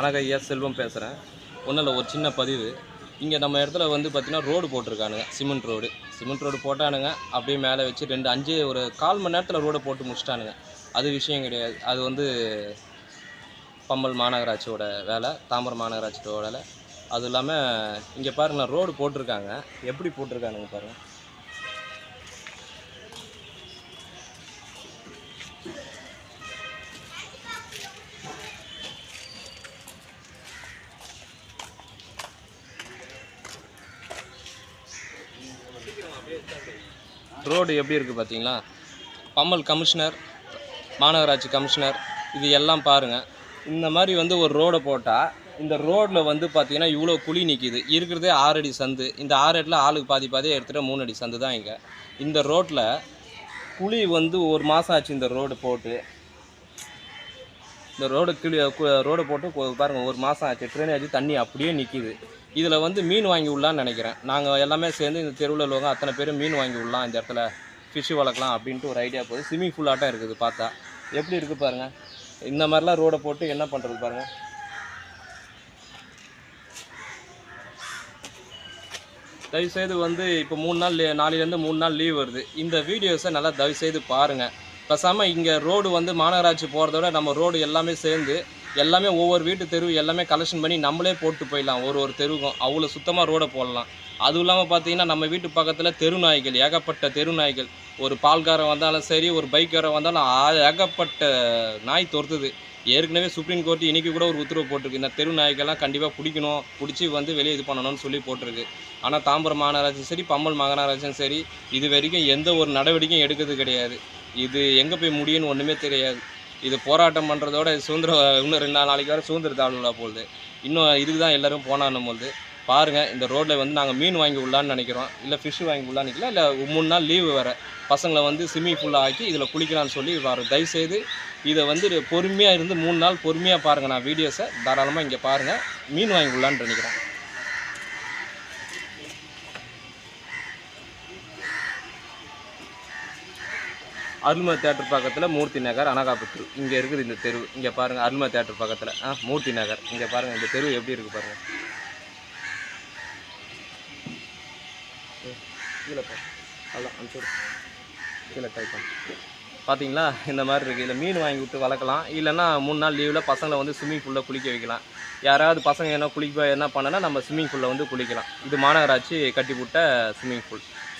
அழகையா செல்வம் பேசுகிறேன் ஒன்றும் இல்லை ஒரு சின்ன பதிவு. இங்கே நம்ம இடத்துல வந்து பார்த்திங்கன்னா ரோடு போட்டிருக்கானுங்க சிமெண்ட் ரோடு. சிமெண்ட் ரோடு போட்டானுங்க அப்படியே மேலே வச்சு ரெண்டு அஞ்சு ஒரு கால் மணி நேரத்தில் ரோடை போட்டு முடிச்சிட்டானுங்க. அது விஷயம் கிடையாது. அது வந்து பம்பல் மாநகராட்சியோட வேலை தாம்பரம் மாநகராட்சியோட வேலை. அது இல்லாமல் இங்கே பாருங்களேன் ரோடு போட்டிருக்காங்க. எப்படி போட்டிருக்கானுங்க பாருங்கள் ரோடு எப்படி இருக்குது பார்த்தீங்களா? பம்மல் கமிஷனர் மாநகராட்சி கமிஷனர் இது எல்லாம் பாருங்கள் இந்த மாதிரி வந்து ஒரு ரோடை போட்டால் இந்த ரோடில் வந்து பார்த்தீங்கன்னா இவ்வளோ குழி நிற்கிது இருக்கிறதே ஆறடி சந்து. இந்த ஆறடியில் ஆளுக்கு பாதி பாதியாக எடுத்துகிட்டு மூணு அடி சந்து தான் இங்கே. இந்த ரோட்டில் குழி வந்து ஒரு மாதம் ஆச்சு இந்த ரோடு போட்டு. இந்த ரோடு கிளி ரோடு போட்டு பாருங்கள் ஒரு மாதம் ஆச்சு. ட்ரெயின் ஆச்சு தண்ணி அப்படியே நிற்கிது இதில் வந்து மீன் வாங்கி விடலான்னு நினைக்கிறேன். நாங்கள் எல்லாமே சேர்ந்து இந்த தெருவில் உள்ளவங்க அத்தனை பேரும் மீன் வாங்கி விடலாம் இந்த இடத்துல ஃபிஷ்ஷு வளர்க்கலாம் அப்படின்ட்டு ஒரு ஐடியா போகுது. ஸ்விம்மிங் ஃபுல்லாட்டம் இருக்குது பார்த்தா. எப்படி இருக்குது பாருங்கள் இந்த மாதிரிலாம் ரோடை போட்டு என்ன பண்ணுறது பாருங்கள் தயவுசெய்து வந்து இப்போ மூணு நாள் நாளிலேருந்து மூணு நாள் லீவ் வருது. இந்த வீடியோஸை நல்லா தயவுசெய்து பாருங்கள் பேசாமல் இங்கே ரோடு வந்து மாநகராட்சி போகிறத விட நம்ம ரோடு எல்லாமே சேர்ந்து எல்லாமே ஒவ்வொரு வீட்டு தெருவு எல்லாமே கலெக்ஷன் பண்ணி நம்மளே போட்டு போயிடலாம். ஒரு ஒரு தெருவுக்கும் அவ்வளோ சுத்தமாக ரோடை போடலாம். அதுவும் இல்லாமல் பார்த்தீங்கன்னா நம்ம வீட்டு பக்கத்தில் தெரு நாய்கள் ஏகப்பட்ட தெரு நாய்கள். ஒரு பால்காரன் வந்தாலும் சரி ஒரு பைக்காரன் வந்தாலும் ஏகப்பட்ட நாய் துரத்துது. ஏற்கனவே சுப்ரீம் கோர்ட் இன்னைக்கு கூட ஒரு உத்தரவு போட்டிருக்கு. இந்த தெரு நாய்க்கெல்லாம் கண்டிப்பாக பிடிக்கணும் பிடிச்சி வந்து வெளியே இது பண்ணணும்னு சொல்லி போட்டிருக்கு. ஆனால் தாம்பரம் மாநகராட்சியும் சரி பம்மல் மாநகராட்சியும் சரி இது வரைக்கும் எந்த ஒரு நடவடிக்கையும் எடுக்கிறது கிடையாது. இது எங்கே போய் முடியும்னு ஒன்றுமே தெரியாது. இது போராட்டம் பண்ணுறதோட சுதந்திர இன்னும் ரெண்டு நாள் நாளைக்கு வர சுதந்திர தாழ்வுலா போகுது. இன்னும் இதுக்கு தான் எல்லோரும் போனான்னு போது. பாருங்கள் இந்த ரோட்டில் வந்து நாங்கள் மீன் வாங்கி விடலான்னு நினைக்கிறோம். இல்லை ஃபிஷ் வாங்கி விடலான்னு நினைக்கல இல்லை மூணு நாள் லீவு வேறு. பசங்களை வந்து ஸ்விம்மிங் ஃபுல்லாக ஆக்கி இதில் குளிக்கலாம்னு சொல்லி வர தயவுசெய்து இதை வந்து பொறுமையாக இருந்து மூணு நாள் பொறுமையாக பாருங்கள் நான் வீடியோஸை தாராளமாக இங்கே பாருங்கள் மீன் வாங்கி விடலான்னு நினைக்கிறேன். அருள்மா தேட்டர் பக்கத்தில் மூர்த்தி நகர் அனகாபுத்தூர். இங்கே இருக்குது இந்த தெரு. இங்கே பாருங்கள் அருள்மா தேட்டர் பக்கத்தில். ஆ மூர்த்தி நகர். இங்கே பாருங்கள் இந்த தெரு எப்படி இருக்குது பாருங்கள் கீழே அதான் அனுப்பிச்சு கீழே டைப் பண்ணு. பார்த்தீங்களா இந்த மாதிரி இருக்குது இதில் மீன் வாங்கி விட்டு வளர்க்கலாம். இல்லைன்னா மூணு நாள் லீவில் பசங்களை வந்து ஸ்விம்மிங் பூலில் குளிக்க வைக்கலாம். யாராவது பசங்க என்ன குளிக்க என்ன பண்ணனா நம்ம ஸ்விம்மிங் பூலில் வந்து குளிக்கலாம். இது மாநகராட்சி கட்டி விட்ட ஸ்விம்மிங் பூல்